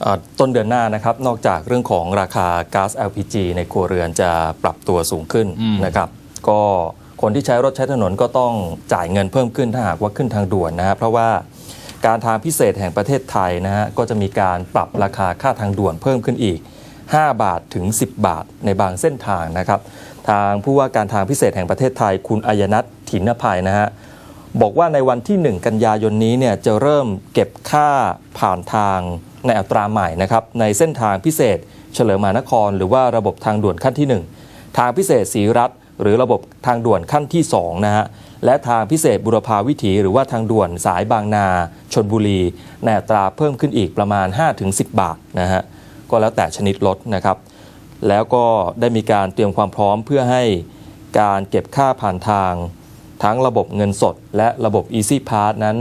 เอ่อต้นเดือนหน้านะครับนอกจากเรื่องของราคาก๊าซ LPG ในครัวเรือนจะปรับตัวสูงขึ้นอืมนะครับก็คนที่ใช้รถใช้ถนนก็ต้องจ่ายเงินเพิ่มขึ้นถ้าหากว่าขึ้นทางด่วนนะฮะเพราะว่าการทางพิเศษแห่งประเทศไทยนะฮะก็จะมีการปรับราคาค่าทางด่วนเพิ่มขึ้นอีก 5 บาทถึง 10 บาทในบางเส้นทางนะครับ ทางผู้ว่าการทางพิเศษแห่งประเทศไทยคุณอัยนัทถินภัยนะฮะ บอกว่าในวันที่ 1 กันยายนนี้เนี่ยจะเริ่มเก็บค่าผ่านทางในอัตราใหม่นะครับในเส้นทางพิเศษ เฉลิมมหานคร หรือว่าระบบทางด่วนขั้นที่ 1 ทางพิเศษศรีรัฐ หรือระบบทางด่วนขั้นที่2นะฮะและทางพิเศษบุรพาวิถี หรือว่าทางด่วนสายบางนาชนบุรี ในอัตราเพิ่มขึ้นอีกประมาณ 5-10 บาทนะฮะก็แล้วแต่ชนิดรถนะครับ แล้วก็ได้มีการเตรียมความพร้อมเพื่อให้การเก็บค่าผ่านทาง ทั้งระบบเงินสดและระบบ Easy Pass นั้น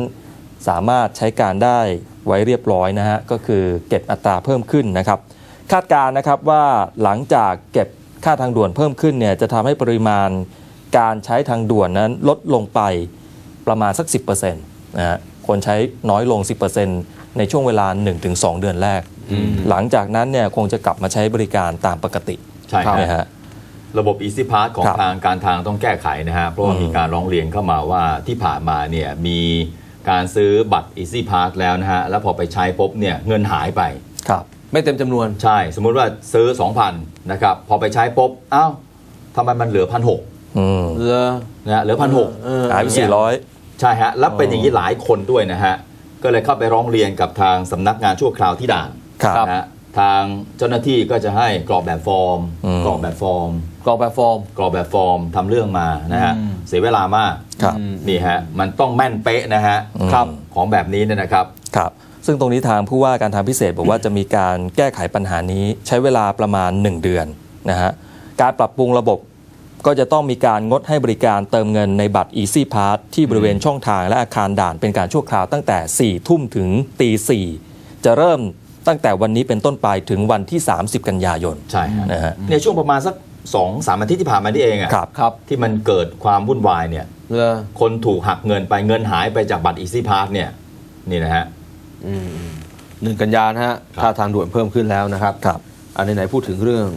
สามารถใช้การได้ไว้เรียบร้อยนะฮะ ก็คือเก็บอัตราเพิ่มขึ้นนะครับ คาดการณ์นะครับว่าหลังจากเก็บค่าทางด่วนเพิ่มขึ้นเนี่ยจะทำให้ปริมาณการใช้ทางด่วนนั้นลดลงไปประมาณสัก 10%นะฮะคนใช้น้อยลง 10%ในช่วงเวลา 1-2 เดือนแรก หลังจากนั้นเนี่ยคงจะกลับมาใช้บริการตามปกติใช่ครับนะฮะ ระบบ Easy Pass ของครับทางการทางต้องแก้ไขนะฮะเพราะว่าอืมมีการร้องเรียนเข้ามาว่าที่ผ่านมาเนี่ยมีการซื้อบัตร Easy Pass แล้วนะฮะแล้วพอไปใช้ปุ๊บเนี่ยเงินหายไปครับ ไม่เต็มจำนวนใช่ สมมุติว่าซื้อ 2,000นะครับพอไปใช้ปุ๊บอ้าวทำไมมันเหลือพันหกอืมเหลือนะฮะเหลือพันหกเออหายไปสี่ร้อยใช่ฮะแล้วเป็นอย่างนี้หลายคนด้วยนะฮะก็เลยเข้าไปร้องเรียนกับทางสำนักงานชั่วคราวที่ด่านครับนะฮะ ทางเจ้าหน้าที่ก็จะให้กรอกแบบฟอร์ม อืม กรอกแบบฟอร์ม กรอกแบบฟอร์ม กรอกแบบฟอร์มทำเรื่องมานะฮะอืม เสียเวลามากครับ อืม นี่ฮะมันต้องแม่นเป๊ะนะฮะครับของแบบนี้เนี่ยนะครับ ครับ ซึ่งตรงนี้ทางผู้ว่าการทางพิเศษบอกว่าจะมีการแก้ไขปัญหานี้ใช้เวลาประมาณ 1 เดือนนะฮะ การปรับปรุงระบบก็จะต้องมีการงดให้บริการเติมเงินในบัตร Easy Pass ที่บริเวณช่องทางและอาคารด่านเป็นการชั่วคราวตั้งแต่ 4 ทุ่มถึงตี4จะเริ่ม ตั้งแต่วันนี้เป็นต้นไปถึงวันที่ 30 กันยายนใช่ฮะนะฮะ ในช่วงประมาณสัก2อสามอาทิตย์ที่ผ่านมานี่เองอะครับ ครับที่มันเกิดความวุ่นวายเนี่ยเหลือคนถูกหักเงินไปเงินหายไปจากบัตร Easy Pass เนี่ยนี่นะฮะ อืมหนึ่งกันยานะฮะครับค่าทางด่วนเพิ่มขึ้นแล้วนะครับครับอันไหนๆพูดถึงเรื่อง